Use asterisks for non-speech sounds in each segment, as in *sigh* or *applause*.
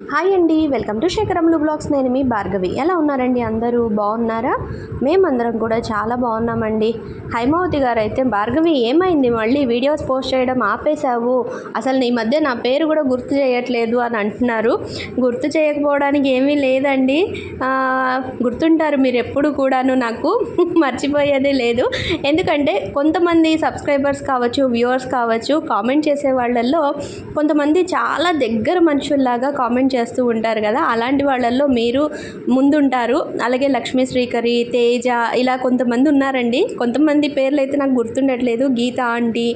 Hi అండి welcome to శేఖరములు blogs నేను మీ భార్గవి. ఎలా ఉన్నారండి అందరూ? బాగున్నారా? మేమందరం కూడా చాలా బాగున్నామండి. హైమావతి గారు అయితే భార్గవి ఏమైంది? మళ్ళీ వీడియోస్ పోస్ట్ చేయడం ఆపేశావు. అసలు నీ మధ్య నా పేరు కూడా గుర్తు చేయట్లేదు అని అంటున్నారు. గుర్తు చేయకపోవడానికి ఏమీ లేదండి. గుర్తుంటారు మీరు ఎప్పుడు కూడాను నాకు. *laughs* మర్చిపోయేదే లేదు. ఎందుకంటే కొంతమంది సబ్స్క్రైబర్స్ కావచ్చు వ్యూవర్స్ కావచ్చు కామెంట్ చేసే వాళ్ళల్లో కొంతమంది చాలా దగ్గర మనుషుల్లాగా కామెంట్ చేస్తూ ఉంటారు కదా అలాంటి వాళ్ళల్లో మీరు ముందుంటారు. అలాగే లక్ష్మీ శ్రీకరి తేజ ఇలా కొంతమంది ఉన్నారండి. కొంతమంది పేర్లు అయితే నాకు గుర్తుండట్లేదు. గీత ఆంటీ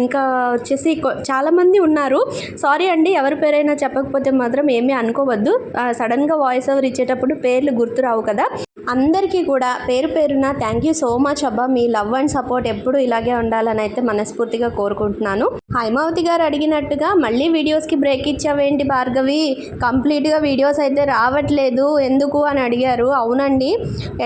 ఇంకా వచ్చేసి చాలామంది ఉన్నారు. సారీ అండి ఎవరి పేరైనా చెప్పకపోతే మాత్రం ఏమీ అనుకోవద్దు. సడన్గా వాయిస్ ఓవర్ ఇచ్చేటప్పుడు పేర్లు గుర్తురావు కదా. అందరికీ కూడా పేరు పేరున థ్యాంక్ యూ సో మచ్ అబ్బా. మీ లవ్ అండ్ సపోర్ట్ ఎప్పుడు ఇలాగే ఉండాలని అయితే మనస్ఫూర్తిగా కోరుకుంటున్నాను. హైమావతి గారు అడిగినట్టుగా మళ్ళీ వీడియోస్కి బ్రేక్ ఇచ్చావేంటి భార్గవి? కంప్లీట్గా వీడియోస్ అయితే రావట్లేదు. ఎందుకు అని అడిగారు. అవునండి.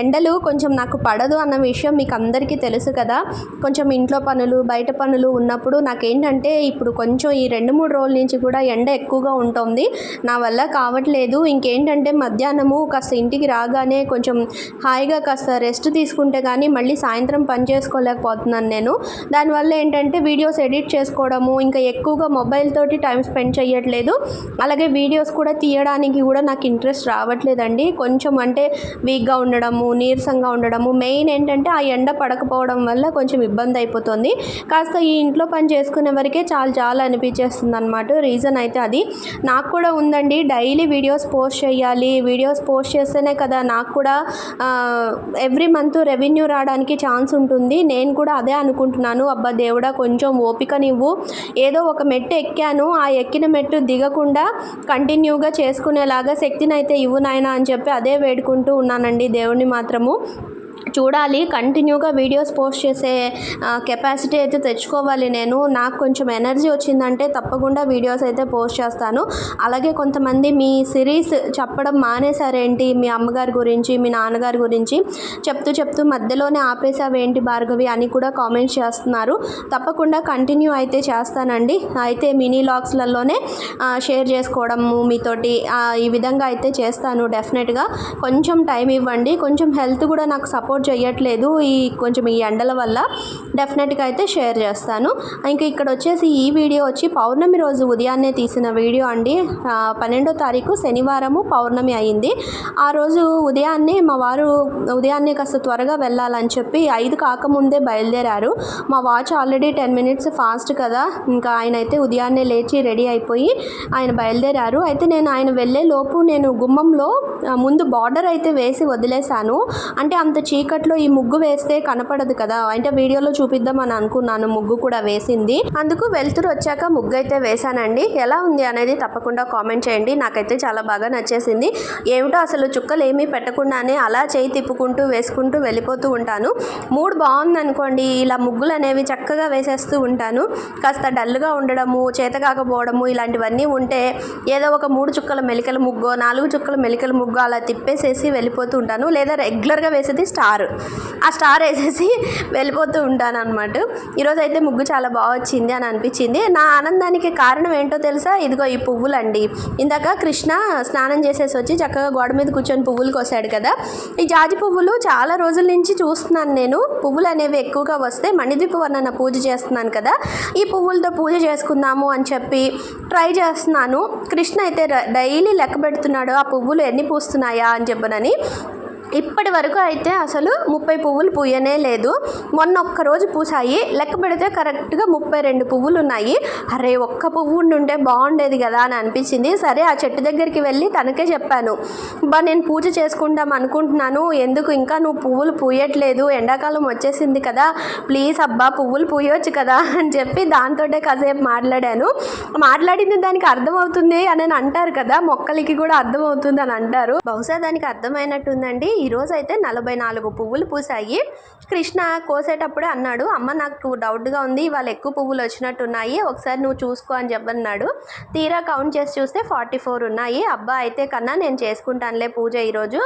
ఎండలు కొంచెం నాకు పడదు అన్న విషయం మీకు అందరికీ తెలుసు కదా. కొంచెం ఇంట్లో పనులు బయట పనులు ఉన్నప్పుడు నాకేంటంటే ఇప్పుడు కొంచెం ఈ రెండు మూడు రోజుల నుంచి కూడా ఎండ ఎక్కువగా ఉంటుంది. నా వల్ల కావట్లేదు. ఇంకేంటంటే మధ్యాహ్నము కాస్త ఇంటికి రాగానే కొంచెం హాయిగా కాస్త రెస్ట్ తీసుకుంటే కానీ మళ్ళీ సాయంత్రం పని చేసుకోలేకపోతున్నాను నేను. దానివల్ల ఏంటంటే వీడియోస్ ఎడిట్ చేసుకోవడము ఇంకా ఎక్కువగా మొబైల్ తోటి టైం స్పెండ్ చేయట్లేదు అలాగే వీడియోస్ కూడా తీయడానికి కూడా నాకు ఇంట్రెస్ట్ రావట్లేదండి. కొంచెం అంటే వీక్గా ఉండడము నీరసంగా ఉండడము మెయిన్ ఏంటంటే ఆ ఎండ పడకపోవడం వల్ల కొంచెం ఇబ్బంది అయిపోతుంది. కాస్త ఈ ఇంట్లో పని చేసుకునే వరకే చాలా చాలా అనిపించేస్తుంది అనమాట రీజన్ అయితే అది. నాకు కూడా ఉందండి. డైలీ వీడియోస్ పోస్ట్ చేయాలి వీడియోస్ పోస్ట్ చేస్తేనే కదా నాకు కూడా ఎవ్రీ మంత్ రెవెన్యూ రావడానికి ఛాన్స్ ఉంటుంది. నేను కూడా అదే అనుకుంటున్నాను. అబ్బా దేవుడా కొంచెం ఓపిక నువ్వు ఏదో ఒక మెట్టు ఎక్కాను. ఆ ఎక్కిన మెట్టు దిగకుండా కంటిన్యూగా చేసుకునేలాగా శక్తిని అయితే ఇవ్వు నాయనా అని చెప్పి అదే వేడుకుంటూ ఉన్నానండి దేవుణ్ణి మాత్రము. చూడాలి. కంటిన్యూగా వీడియోస్ పోస్ట్ చేసే కెపాసిటీ అయితే తెచ్చుకోవాలి నేను. నాకు కొంచెం ఎనర్జీ వచ్చిందంటే తప్పకుండా వీడియోస్ అయితే పోస్ట్ చేస్తాను. అలాగే కొంతమంది మీ సిరీస్ చెప్పడం మానేశారేంటి? మీ అమ్మగారి గురించి మీ నాన్నగారి గురించి చెప్తూ చెప్తూ మధ్యలోనే ఆపేసావేంటి భార్గవి అని కూడా కామెంట్స్ చేస్తున్నారు. తప్పకుండా కంటిన్యూ అయితే చేస్తానండి. అయితే మినీ లాగ్స్లలోనే షేర్ చేసుకోవడము మీతోటి ఈ విధంగా అయితే చేస్తాను డెఫినెట్గా. కొంచెం టైం ఇవ్వండి. కొంచెం హెల్త్ కూడా నాకు సపోర్ట్ చేయట్లేదు ఈ కొంచెం ఈ ఎండల వల్ల. డెఫినెట్గా అయితే షేర్ చేస్తాను. ఇంకా ఇక్కడ వచ్చేసి ఈ వీడియో వచ్చి పౌర్ణమి రోజు ఉదయాన్నే తీసిన వీడియో అండి. పన్నెండో తారీఖు శనివారము పౌర్ణమి అయింది. ఆ రోజు ఉదయాన్నే మా వారు ఉదయాన్నే కాస్త త్వరగా వెళ్ళాలని చెప్పి ఐదు కాకముందే బయలుదేరారు. మా watch already ten minutes fast కదా. ఇంకా ఆయన అయితే ఉదయాన్నే లేచి రెడీ అయిపోయి ఆయన బయలుదేరారు. అయితే నేను ఆయన వెళ్ళే లోపు నేను గుమ్మంలో ముందు బార్డర్ అయితే వేసి వదిలేశాను. అంటే అంత చీకట్లో ఈ ముగ్గు వేస్తే కనపడదు కదా. అంటే వీడియోలో చూపిద్దామని అనుకున్నాను. ముగ్గు కూడా వేసింది. అందుకు వెళ్తురు వచ్చాక ముగ్గు అయితే వేశానండి. ఎలా ఉంది అనేది తప్పకుండా కామెంట్ చేయండి. నాకైతే చాలా బాగా నచ్చేసింది. ఏమిటో అసలు చుక్కలు ఏమీ పెట్టకుండానే అలా చేయి తిప్పుకుంటూ వేసుకుంటూ వెళ్ళిపోతూ ఉంటాను. మూడు బాగుంది అనుకోండి ఇలా ముగ్గులు అనేవి చక్కగా వేసేస్తూ ఉంటాను. కాస్త డల్గా ఉండడము చేత కాకపోవడము ఇలాంటివన్నీ ఉంటే ఏదో ఒక మూడు చుక్కల మెలికల ముగ్గు నాలుగు చుక్కల మెలికల ముగ్గు అలా తిప్పేసేసి వెళ్ళిపోతూ ఉంటాను. లేదా రెగ్యులర్గా వేసేది స్టార్ట్ స్టార్. ఆ స్టార్ వేసేసి వెళ్ళిపోతూ ఉంటాను అనమాట ఈరోజు అయితే ముగ్గు చాలా బాగా వచ్చింది అని అనిపించింది. నా ఆనందానికి కారణం ఏంటో తెలుసా? ఇదిగో ఈ పువ్వులండి. ఇందాక కృష్ణ స్నానం చేసేసి వచ్చి చక్కగా గోడ మీద కూర్చొని పువ్వులు కోసాడు కదా. ఈ జాజి పువ్వులు చాలా రోజుల నుంచి చూస్తున్నాను నేను. పువ్వులు అనేవి ఎక్కువగా వస్తే మణిదీప వర్ణన పూజ చేస్తున్నాను కదా. ఈ పువ్వులతో పూజ చేసుకుందాము అని చెప్పి ట్రై చేస్తున్నాను. కృష్ణ అయితే డైలీ లెక్క పెడుతున్నాడు ఆ పువ్వులు ఎన్ని పూస్తున్నాయా? అని చెప్పనని. ఇప్పటి వరకు అయితే అసలు ముప్పై పువ్వులు పూయనే లేదు. మొన్న ఒక్క రోజు పూసాయి లెక్క పెడితే కరెక్ట్గా ముప్పై రెండు పువ్వులు ఉన్నాయి. అరే ఒక్క పువ్వు ఉంటే బాగుండేది కదా అని అనిపించింది. సరే ఆ చెట్టు దగ్గరికి వెళ్ళి తనకే చెప్పాను. బా నేను పూజ చేసుకుందాం అనుకుంటున్నాను. ఎందుకు? ఇంకా నువ్వు పువ్వులు పూయట్లేదు. ఎండాకాలం వచ్చేసింది కదా. ప్లీజ్ అబ్బా పువ్వులు పూయొచ్చు కదా అని చెప్పి దాంతోటే కాసేపు మాట్లాడాను. మాట్లాడింది దానికి అర్థమవుతుంది అని అంటారు కదా. మొక్కలకి కూడా అర్థమవుతుంది అని అంటారు. బహుశా దానికి అర్థమైనట్టుందండి. ఈరోజు అయితే నలభై నాలుగు పువ్వులు పూసాయి కృష్ణ కోసేటప్పుడే అన్నాడు అమ్మ నాకు డౌట్గా ఉంది వాళ్ళు ఎక్కువ పువ్వులు వచ్చినట్టున్నాయి ఒకసారి నువ్వు చూసుకో అని చెప్పన్నాడు. తీరా కౌంట్ చేసి చూస్తే ఫార్టీ ఫోర్ ఉన్నాయి. అబ్బా అయితే కన్నా నేను చేసుకుంటానులే పూజ ఈరోజు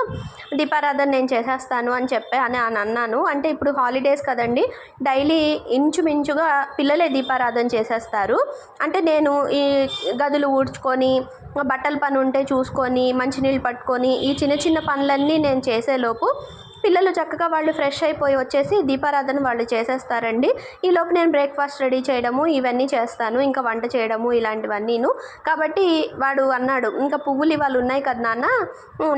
దీపారాధన నేను చేసేస్తాను అని చెప్పి అని అని అన్నాను. అంటే ఇప్పుడు హాలిడేస్ కదండి డైలీ ఇంచుమించుగా పిల్లలే దీపారాధన చేసేస్తారు. అంటే నేను ఈ గదులు ఊడ్చుకొని బట్టల పని ఉంటే చూసుకొని మంచినీళ్ళు పట్టుకొని ఈ చిన్న చిన్న పనులన్నీ నేను చేసేలోపు పిల్లలు చక్కగా వాళ్ళు ఫ్రెష్ అయిపోయి వచ్చేసి దీపారాధన వాళ్ళు చేసేస్తారండి. ఈలోపు నేను బ్రేక్ఫాస్ట్ రెడీ చేయడము ఇవన్నీ చేస్తాను. ఇంకా వంట చేయడము ఇలాంటివన్నీను. కాబట్టి వాడు అన్నాడు ఇంకా పువ్వులు ఇవాళ ఉన్నాయి కదా నాన్న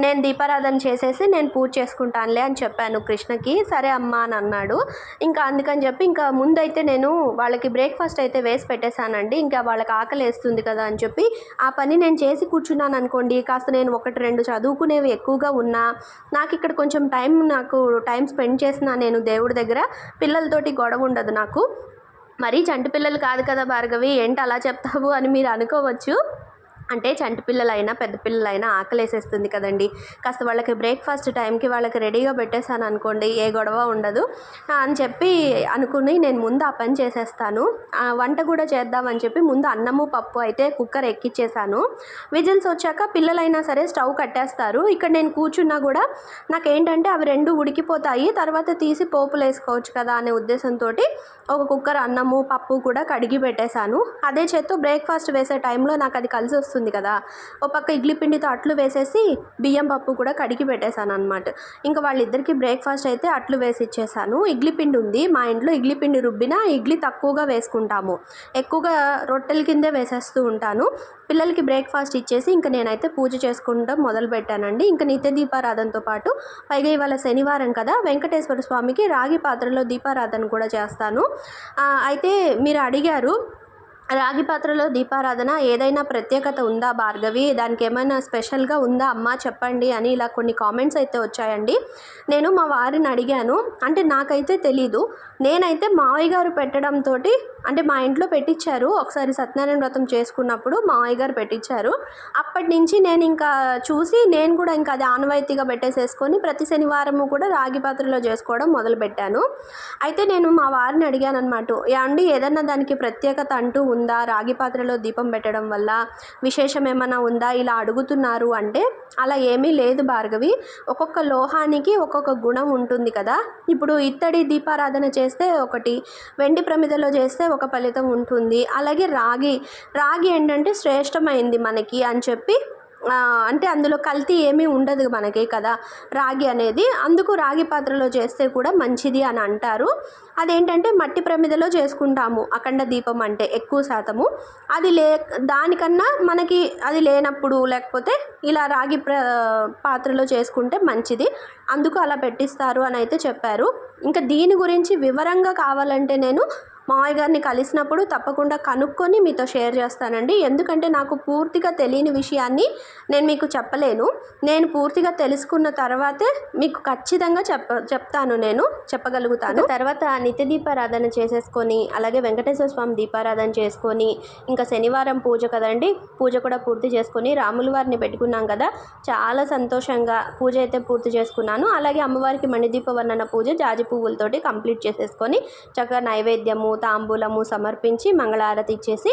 నేను దీపారాధన చేసేసి నేను పూజ చేసుకుంటానులే అని చెప్పాను కృష్ణకి. సరే అమ్మా అని అన్నాడు. ఇంకా అందుకని చెప్పి ఇంకా ముందైతే నేను వాళ్ళకి బ్రేక్ఫాస్ట్ అయితే వేసి పెట్టేశానండి. ఇంకా వాళ్ళకి ఆకలి వేస్తుంది కదా అని చెప్పి ఆ పని నేను చేసి కూర్చున్నాను అనుకోండి. కాస్త నేను ఒకటి రెండు చదువుకునేవి ఎక్కువగా ఉన్నా నాకు ఇక్కడ కొంచెం టైం నాకు టైం స్పెండ్ చేసిన నేను దేవుడి దగ్గర పిల్లలతోటి గొడవ ఉండదు నాకు. మరీ చంటి పిల్లలు కాదు కదా భార్గవి ఏంటి అలా చెప్తావు అని మీరు అనుకోవచ్చు. అంటే చంటి పిల్లలైనా పెద్ద పిల్లలైనా ఆకలేసేస్తుంది కదండి. కాస్త వాళ్ళకి బ్రేక్ఫాస్ట్ టైంకి వాళ్ళకి రెడీగా పెట్టేశాను అనుకోండి ఏ గొడవ ఉండదు. అని చెప్పి అనుకుని నేను ముందు ఆ పని చేసేస్తాను. వంట కూడా చేద్దామని చెప్పి ముందు అన్నము పప్పు అయితే కుక్కర్ ఎక్కిచ్చేసాను విజిల్స్ వచ్చాక పిల్లలైనా సరే స్టవ్ కట్టేస్తారు. ఇక్కడ నేను కూర్చున్నా కూడా నాకేంటంటే అవి రెండు ఉడికిపోతాయి. తర్వాత తీసి పోపులు వేసుకోవచ్చు కదా అనే ఉద్దేశంతో ఒక కుక్కర్ అన్నము పప్పు కూడా కడిగి పెట్టేశాను. అదే చేత్తో బ్రేక్ఫాస్ట్ వేసే టైంలో నాకు అది కలిసి వస్తుంది కదా. ఒక పక్క ఇడ్లీ పిండితో అట్లు వేసేసి బియ్యం పప్పు కూడా కడిగి పెట్టేశాను అనమాట ఇంకా వాళ్ళిద్దరికి బ్రేక్ఫాస్ట్ అయితే అట్లు వేసి ఇచ్చేసాను ఇడ్లీ పిండి ఉంది. మా ఇంట్లో ఇడ్లీ పిండి రుబ్బినా ఇడ్లీ తక్కువగా వేసుకుంటాము. ఎక్కువగా రొట్టెల కిందే వేసేస్తూ ఉంటాను. పిల్లలకి బ్రేక్ఫాస్ట్ ఇచ్చేసి ఇంకా నేనైతే పూజ చేసుకుంటాం మొదలు పెట్టానండి ఇంకా నిత్య దీపారాధనతో పాటు పైగా ఇవాళ శనివారం కదా వెంకటేశ్వర స్వామికి రాగి పాత్రలో దీపారాధన కూడా చేస్తాను. అయితే మీరు అడిగారు రాగి పాత్రలో దీపారాధన ఏదైనా ప్రత్యేకత ఉందా భార్గవి? దానికి ఏమైనా స్పెషల్గా ఉందా అమ్మా చెప్పండి అని ఇలా కొన్ని కామెంట్స్ అయితే వచ్చాయండి. నేను మా వారిని అడిగాను. అంటే నాకైతే తెలీదు. నేనైతే మావయ్య గారు పెట్టడంతో అంటే మా ఇంట్లో పెట్టించారు ఒకసారి సత్యనారాయణ వ్రతం చేసుకున్నప్పుడు మావయ్య గారు పెట్టించారు అప్పటి నుంచి నేను ఇంకా చూసి నేను కూడా ఇంకా అది ఆనవాయితీగా పెట్టేసేసుకొని ప్రతి శనివారము కూడా రాగి పాత్రలో చేసుకోవడం మొదలుపెట్టాను అయితే నేను మా వారిని అడిగాను అనమాట ఏమండి ఏదన్నా దానికి ప్రత్యేకత అంటూ ఉందా? రాగి పాత్రలో దీపం పెట్టడం వల్ల విశేషం ఏమైనా ఉందా? ఇలా అడుగుతున్నారు అంటే అలా ఏమీ లేదు భార్గవి. ఒక్కొక్క లోహానికి ఒక్కొక్క గుణం ఉంటుంది కదా. ఇప్పుడు ఇత్తడి దీపారాధన చేస్తే ఒకటి వెండి ప్రమిదలో చేస్తే ఒక ఫలితం ఉంటుంది. అలాగే రాగి రాగి ఏంటంటే శ్రేష్టమైంది మనకి అని చెప్పి అంటే అందులో కల్తీ ఏమీ ఉండదు మనకి కదా రాగి అనేది. అందుకు రాగి పాత్రలో చేస్తే కూడా మంచిది అని అంటారు. అదేంటంటే మట్టి ప్రమిదలో చేసుకుంటాము అఖండ దీపం అంటే ఎక్కువ శాతము. అది లే దానికన్నా మనకి అది లేనప్పుడు లేకపోతే ఇలా రాగి ప్ర పాత్రలో చేసుకుంటే మంచిది. అందుకు అలా పెట్టిస్తారు అని అయితే చెప్పారు. ఇంకా దీని గురించి వివరంగా కావాలంటే నేను మావయ్య గారిని కలిసినప్పుడు తప్పకుండా కనుక్కొని మీతో షేర్ చేస్తానండి. ఎందుకంటే నాకు పూర్తిగా తెలియని విషయాన్ని నేను మీకు చెప్పలేను. నేను పూర్తిగా తెలుసుకున్న తర్వాతే మీకు ఖచ్చితంగా చెప్ప చెప్తాను నేను చెప్పగలుగుతాను. తర్వాత నిత్య దీపారాధన చేసేసుకొని అలాగే వెంకటేశ్వర స్వామి దీపారాధన చేసుకొని ఇంకా శనివారం పూజ కదండి పూజ కూడా పూర్తి చేసుకొని రాముల వారిని పెట్టుకున్నాం కదా చాలా సంతోషంగా పూజ అయితే పూర్తి చేసుకున్నాను. అలాగే అమ్మవారికి మణిదీప వర్ణన పూజ జాజి పువ్వులతోటి కంప్లీట్ చేసేసుకొని చక్కగా నైవేద్యము తాంబూలము సమర్పించి మంగళారతి ఇచ్చేసి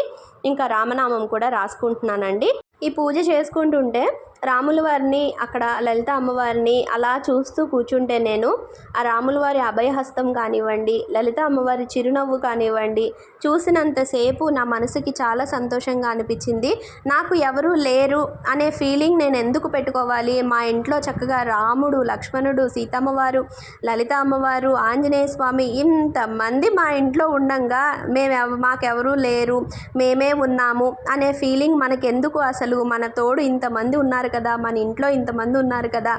ఇంకా రామనామం కూడా రాసుకుంటున్నానండి. ఈ పూజ చేసుకుంటుంటే రాముల వారిని అక్కడ లలిత అమ్మవారిని అలా చూస్తూ కూర్చుంటే నేను ఆ రాముల వారి అభయహస్తం కానివ్వండి లలిత అమ్మవారి చిరునవ్వు కానివ్వండి చూసినంతసేపు నా మనసుకి చాలా సంతోషంగా అనిపించింది. నాకు ఎవరు లేరు అనే ఫీలింగ్ నేను ఎందుకు పెట్టుకోవాలి? మా ఇంట్లో చక్కగా రాముడు లక్ష్మణుడు సీతమ్మవారు లలిత అమ్మవారు ఆంజనేయ స్వామి ఇంతమంది మా ఇంట్లో ఉండంగా మేము మాకెవరూ లేరు మేమే ఉన్నాము అనే ఫీలింగ్ మనకెందుకు అసలు? మన తోడు ఇంతమంది ఉన్నారు కదా మన ఇంట్లో ఇంతమంది ఉన్నారు కదా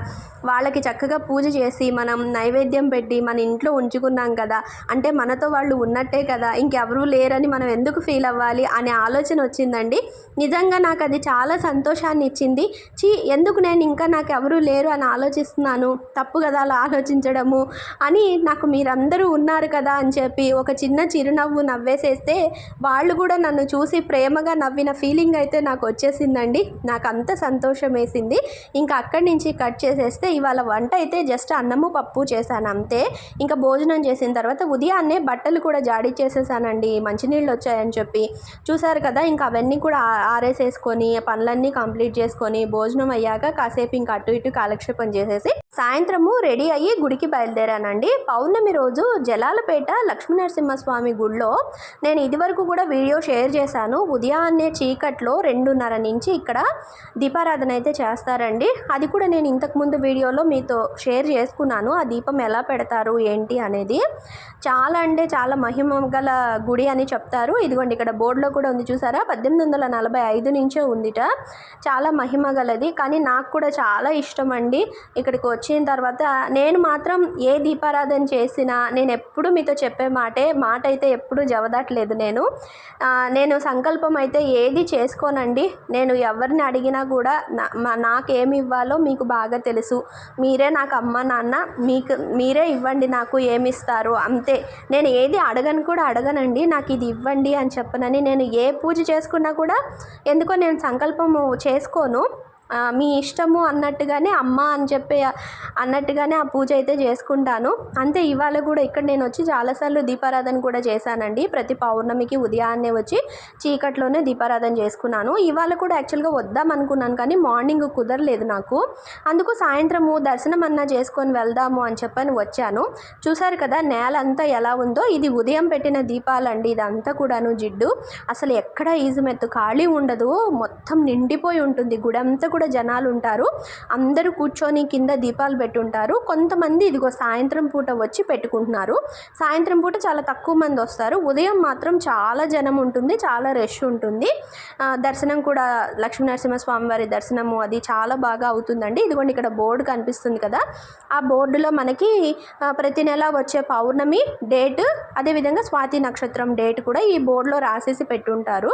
వాళ్ళకి చక్కగా పూజ చేసి మనం నైవేద్యం పెట్టి మన ఇంట్లో ఉంచుకున్నాం కదా అంటే మనతో వాళ్ళు ఉన్నట్టే కదా ఇంకెవరూ లేరని మనం ఎందుకు ఫీల్ అవ్వాలి అనే ఆలోచన వచ్చిందండి. నిజంగా నాకు అది చాలా సంతోషాన్ని ఇచ్చింది. చీ ఎందుకు నేను ఇంకా నాకు ఎవరూ లేరు అని ఆలోచిస్తున్నాను? తప్పు కదా అలా ఆలోచించడము అని నాకు మీరందరూ ఉన్నారు కదా అని చెప్పి ఒక చిన్న చిరునవ్వు నవ్వేసేస్తే వాళ్ళు కూడా నన్ను చూసి ప్రేమగా నవ్విన ఫీలింగ్ అయితే నాకు వచ్చేసిందండి. నాకు అంత సంతోషం వేసింది. ఇంకా అక్కడి నుంచి కట్ చేసేస్తే ఇవాళ వంట అయితే జస్ట్ అన్నము పప్పు చేశాను అంతే. ఇంకా భోజనం చేసిన తర్వాత ఉదయాన్నే బట్టలు కూడా జాడీ చేసేసానండి. మంచినీళ్ళు వచ్చాయని చెప్పి. చూసారు కదా ఇంకా అవన్నీ కూడా ఆరేసేసుకొని పనులన్నీ కంప్లీట్ చేసుకొని భోజనం అయ్యాక కాసేపు ఇంకా అటు ఇటు కాలక్షేపం చేసేసి సాయంత్రము రెడీ అయ్యి గుడికి బయలుదేరానండి. పౌర్ణమి రోజు జలాలపేట లక్ష్మీనరసింహస్వామి గుడిలో నేను ఇదివరకు కూడా వీడియో షేర్ చేశాను. ఉదయాన్నే చీకట్లో రెండున్నర నుంచి ఇక్కడ దీపారాధన అయితే చేస్తారండి. అది కూడా నేను ఇంతకుముందు వీడియోలో మీతో షేర్ చేసుకున్నాను. ఆ దీపం ఎలా పెడతారు ఏంటి అనేది. చాలా అంటే చాలా మహిమ గల గుడి అని చెప్తారు. ఇదిగోండి ఇక్కడ బోర్డులో కూడా ఉంది చూసారా? పద్దెనిమిది వందల నలభై ఐదు నుంచే ఉందిట. చాలా మహిమ గలది. కానీ నాకు కూడా చాలా ఇష్టం అండి. ఇక్కడికి వచ్చిన తర్వాత నేను మాత్రం ఏ దీపారాధన చేసినా నేను ఎప్పుడు మీతో చెప్పే మాటే మాట అయితే ఎప్పుడు జవదాట్లేదు నేను. నేను సంకల్పం అయితే ఏది చేసుకోనండి. నేను ఎవరిని అడిగినా కూడా నా- నాకేమి ఇవ్వాలో మీకు బాగా తెలుసు. మీరే నాకు అమ్మ నాన్న మీకు మీరే ఇవ్వండి నాకు ఏమి ఇస్తారు అంతే. నేను ఏది అడగను కూడా అడగనండి. నాకు ఇది ఇవ్వండి అని చెప్పనని నేను ఏ పూజ చేసుకున్నా కూడా ఎందుకో నేను సంకల్పము చేసుకోను. మీ ఇష్టము అన్నట్టుగానే అమ్మ అని చెప్పి అన్నట్టుగానే ఆ పూజ అయితే చేసుకుంటాను. అంతే ఇవాళ కూడా ఇక్కడ నేను వచ్చి చాలాసార్లు దీపారాధన కూడా చేశానండి. ప్రతి పౌర్ణమికి ఉదయాన్నే వచ్చి చీకట్లోనే దీపారాధన చేసుకున్నాను. ఇవాళ కూడా యాక్చువల్గా వద్దాం అనుకున్నాను కానీ మార్నింగ్ కుదరలేదు నాకు. అందుకు సాయంత్రము దర్శనం అన్నా చేసుకొని వెళ్దాము అని చెప్పని వచ్చాను. చూసారు కదా నేల అంతా ఎలా ఉందో. ఇది ఉదయం పెట్టిన దీపాలండి. ఇదంతా కూడాను జిడ్డు. అసలు ఎక్కడ ఈజుమెత్తు? ఖాళీ ఉండదు. మొత్తం నిండిపోయి ఉంటుంది. గుడంతా కూడా కూడా జనాలు ఉంటారు అందరూ కూర్చొని కింద దీపాలు పెట్టుంటారు. కొంతమంది ఇదిగో సాయంత్రం పూట వచ్చి పెట్టుకుంటున్నారు. సాయంత్రం పూట చాలా తక్కువ మంది వస్తారు. ఉదయం మాత్రం చాలా జనం ఉంటుంది. చాలా రష్ ఉంటుంది. దర్శనం కూడా లక్ష్మీనరసింహస్వామి వారి దర్శనము అది చాలా బాగా అవుతుందండి. ఇదిగోండి ఇక్కడ బోర్డు కనిపిస్తుంది కదా. ఆ బోర్డులో మనకి ప్రతి నెల వచ్చే పౌర్ణమి డేట్ అదేవిధంగా స్వాతి నక్షత్రం డేట్ కూడా ఈ బోర్డులో రాసేసి పెట్టుంటారు.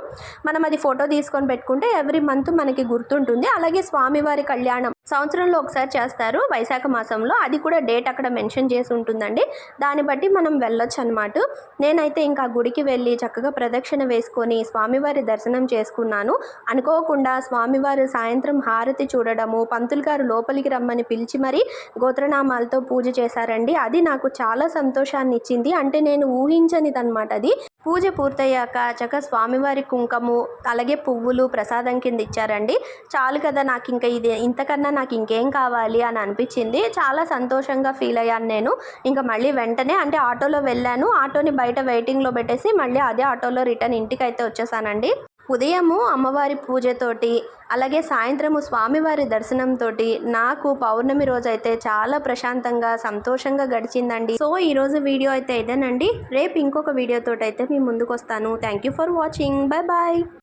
మనం అది ఫోటో తీసుకొని పెట్టుకుంటే ఎవ్రీ మంత్ మనకి గుర్తుంటుంది. అలాగే స్వామివారి కళ్యాణం సంవత్సరంలో ఒకసారి చేస్తారు. వైశాఖ మాసంలో అది కూడా డేట్ అక్కడ మెన్షన్ చేసి ఉంటుందండి. దాన్ని బట్టి మనం వెళ్ళొచ్చు అనమాట నేనైతే ఇంకా గుడికి వెళ్ళి చక్కగా ప్రదక్షిణ వేసుకొని స్వామివారి దర్శనం చేసుకున్నాను. అనుకోకుండా స్వామివారు సాయంత్రం హారతి చూడడము పంతులు గారు లోపలికి రమ్మని పిలిచి మరీ గోత్రనామాలతో పూజ చేశారండి. అది నాకు చాలా సంతోషాన్ని ఇచ్చింది అంటే నేను ఊహించనిదనమాట అది. పూజ పూర్తయ్యాక చక్క స్వామివారి కుంకము అలాగే పువ్వులు ప్రసాదం కింద ఇచ్చారండి. చాలు కదా నాకు ఇంకా ఇది ఇంతకన్నా నాకు ఇంకేం కావాలి అని అనిపించింది. చాలా సంతోషంగా ఫీల్ అయ్యాను నేను. ఇంకా మళ్ళీ వెంటనే అంటే ఆటోలో వెళ్ళాను. ఆటోని బయట వెయిటింగ్లో పెట్టేసి మళ్ళీ అదే ఆటోలో రిటర్న్ ఇంటికి అయితే వచ్చేసానండి. ఉదయము అమ్మవారి పూజతోటి అలాగే సాయంత్రము స్వామివారి దర్శనంతో నాకు పౌర్ణమి రోజు అయితే చాలా ప్రశాంతంగా సంతోషంగా గడిచిందండి. సో ఈరోజు వీడియో అయితే ఇదేనండి. రేపు ఇంకొక వీడియోతో అయితే మీ ముందుకు వస్తాను thank you for watching bye bye